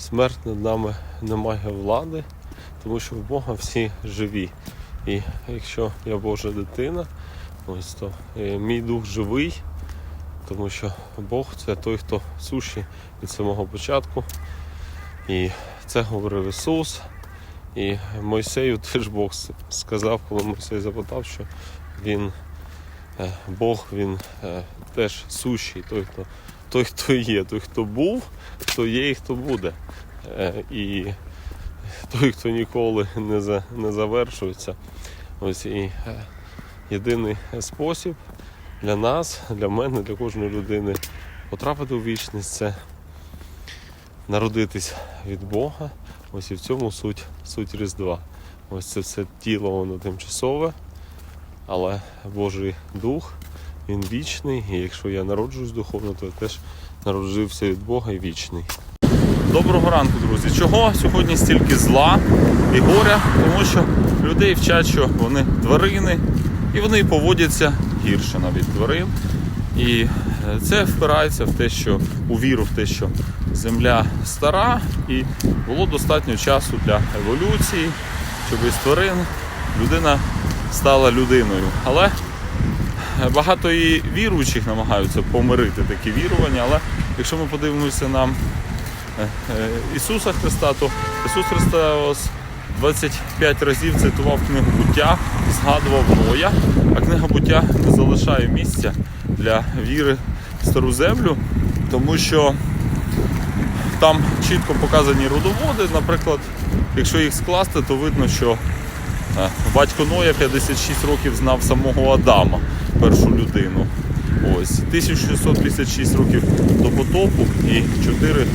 смерть над нами не має влади, тому що в Бога всі живі. І якщо я Божа дитина, ось то е, мій дух живий, тому що Бог це той, хто суші від самого початку. І це говорив Ісус. І Мойсею теж Бог сказав, коли Мойсей запитав, що він е, Бог, він е, теж сущий, той, хто, той, хто є, той, хто був, хто є і хто буде. Е, І той, хто ніколи не, за, не завершується. Ось і е, єдиний спосіб для нас, для мене, для кожної людини потрапити у вічність це народитись від Бога. Ось і в цьому суть, суть Різдва. Ось це все тіло воно тимчасове, але Божий Дух, він вічний, і якщо я народжуюсь духовно, то я теж народжився від Бога і вічний. Доброго ранку, друзі. Чого сьогодні стільки зла і горя? Тому що людей вчать, що вони тварини, і вони поводяться гірше навіть тварин. І е, це впирається в те, що у віру в те, що земля стара, і було достатньо часу для еволюції, щоб із тварин людина стала людиною. Але багато і віруючих намагаються помирити такі вірування. Але якщо ми подивимося на е, е, Ісуса Христа, то Ісус Христос 25 разів цитував книгу буття, згадував Ноя, а книга буття не залишає місця для віри в стару землю, тому що там чітко показані родоводи. Наприклад, якщо їх скласти, то видно, що е, батько Ноя 56 років знав самого Адама, першу людину. Ось 1656 років до потопу і 4